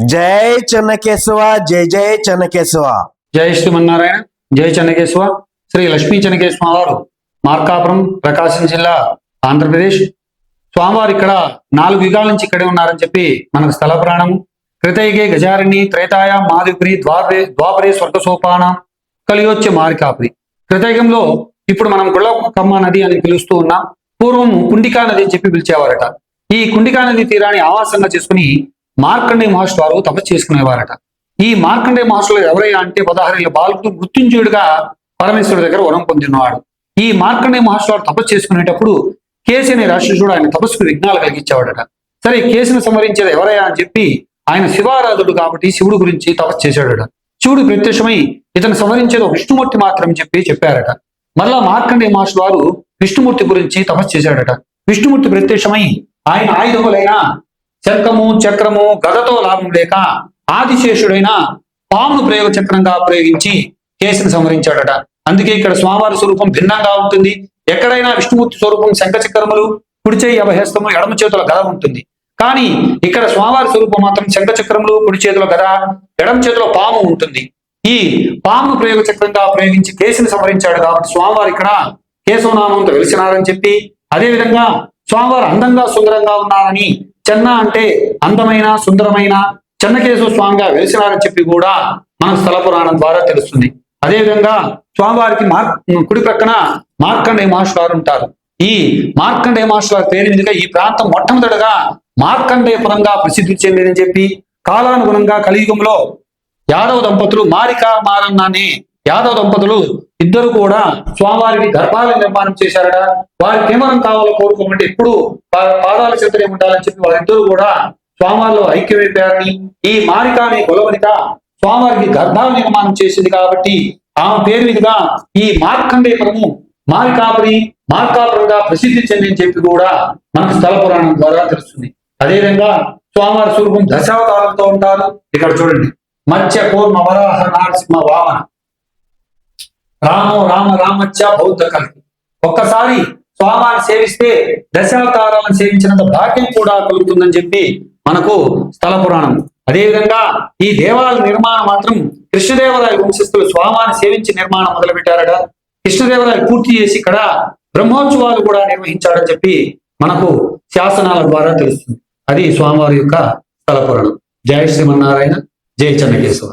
జై చెన్నకేశవ జై జై చెన్నకేశవ. జై శ్రీమన్నారాయణ జై చెన్నకేశవ శ్రీ లక్ష్మీ చెన్నకేశ్వ వారు మార్కాపురం ప్రకాశం జిల్లా ఆంధ్రప్రదేశ్. స్వామివారు ఇక్కడ నాలుగు యుగాల నుంచి ఇక్కడే ఉన్నారని చెప్పి మనకు స్థల ప్రాణము. కృతయుగే గజారిణి త్రేతాయ మాదిపురి ద్వాపరే ద్వాపరే స్వర్గ సోపాన కలియోచ్చే మారికాపురి. కృతయుగంలో ఇప్పుడు మనం గుళ్ళకమ్మ నది అని పిలుస్తూ ఉన్నాం. పూర్వం కుండికా నది అని చెప్పి పిలిచేవారట. ఈ కుండికా నది తీరాన్ని ఆవాసంగా చేసుకుని మార్కండే మహర్షి వారు తపస్సు చేసుకునేవారట. ఈ మార్కండే మహర్షులు ఎవరయ్యా అంటే పదహారేళ్ళ బాలకుడు మృత్యుంజయుడిగా పరమేశ్వరుడి దగ్గర వరం పొందినవాడు. ఈ మార్కండే మహర్షి వారు తపస్సు చేసుకునేటప్పుడు కేసు అనే రాక్షసుడు ఆయన తపస్సుకు విఘ్నాలు కలిగించేవాడట. సరే కేసును సంహరించేది ఎవరయ్యా అని చెప్పి ఆయన శివారాధుడు కాబట్టి శివుడు గురించి తపస్సు చేశాడట. శివుడు ప్రత్యక్షమై ఇతను సంహరించేది ఒక విష్ణుమూర్తి మాత్రం చెప్పి చెప్పారట. మరలా మార్కండే మహర్షి వారు విష్ణుమూర్తి గురించి తపస్సు చేశాడట. విష్ణుమూర్తి ప్రత్యక్షమై ఆయన ఆయుధములైన శంఖము చక్రము గదతో లాభం లేక ఆదిశేషుడైన పామును ప్రయోగ చక్రంగా ప్రయోగించి కేసును సంహరించాడట. అందుకే ఇక్కడ స్వామివారి స్వరూపం భిన్నంగా ఉంటుంది. ఎక్కడైనా విష్ణుమూర్తి స్వరూపం శంఖ చక్రములు కుడిచేయి అభయస్తము ఎడమ చేతుల గద ఉంటుంది. కానీ ఇక్కడ స్వామివారి స్వరూపం మాత్రం శంఖ చక్రములు కుడి చేతుల గద ఎడమ చేతిలో పాము ఉంటుంది. ఈ పామును ప్రయోగ చక్రంగా ప్రయోగించి కేసుని సంహరించాడు కాబట్టి స్వామివారు ఇక్కడ కేశవనామంతో వెలిసినారని చెప్పి అదేవిధంగా స్వామివారు అందంగా సుందరంగా ఉన్నారని చెన్న అంటే అందమైన సుందరమైన చెన్నకేశవ స్వామిగా వెలిసినారని చెప్పి కూడా మనకు స్థల పురాణం ద్వారా తెలుస్తుంది. అదే విధంగా స్వామివారికి మార్ కుడి ప్రక్కన మార్కండే మహర్షి గారు ఉంటారు. ఈ మార్కండే మహర్షి గారి పేరు మీదుగా ఈ ప్రాంతం మొట్టమొదటగా మార్కండేపురంగా ప్రసిద్ధి చెందిందని చెప్పి కాలానుగుణంగా కలియుగంలో యాదవ దంపతులు మారిక మారన్న అనే యాదవ దంపతులు ఇద్దరు కూడా స్వామివారికి గర్భాలయ నిర్మాణం చేశారట. వారికి ఏమనం కావాలో కోరుకోమంటే ఎప్పుడు పా- పాదాల చెంతనే ఉండాలని చెప్పి వారిద్దరూ కూడా స్వామివారిలో ఐక్యమైపోయారని. ఈ మారిక అనే కులవనిక స్వామివారికి గర్భాల నిర్మాణం చేసింది కాబట్టి ఆమె పేరు మీదుగా ఈ మార్కండేపురము మారికాపురి మార్కాపురంగా ప్రసిద్ధి చెందిని చెప్పి కూడా మనకు స్థల పురాణం ద్వారా తెలుస్తుంది. అదేవిధంగా స్వామివారి స్వరూపం దశావతారంతో ఉంటారు. ఇక్కడ చూడండి. మత్స్య కూర్మ వరాహ నారసింహ వామన. రామో రామ రామచ్చ బౌద్ధ కలిపి ఒక్కసారి స్వామాన్ని సేవిస్తే దశావతారాలను సేవించినంత భాగ్యం కూడా కలుగుతుందని చెప్పి మనకు స్థల పురాణం. అదేవిధంగా ఈ దేవాలయ నిర్మాణం మాత్రం కృష్ణదేవరాయ వంశస్థులు స్వామాన్ని సేవించి నిర్మాణం మొదలుపెట్టారట. కృష్ణదేవరాయ పూర్తి చేసి ఇక్కడ బ్రహ్మోత్సవాలు కూడా నిర్వహించాడని చెప్పి మనకు శాసనాల ద్వారా తెలుస్తుంది. అది స్వామివారి యొక్క స్థల పురాణం. జయ శ్రీమన్నారాయణ జయ చెన్నకేశ్వర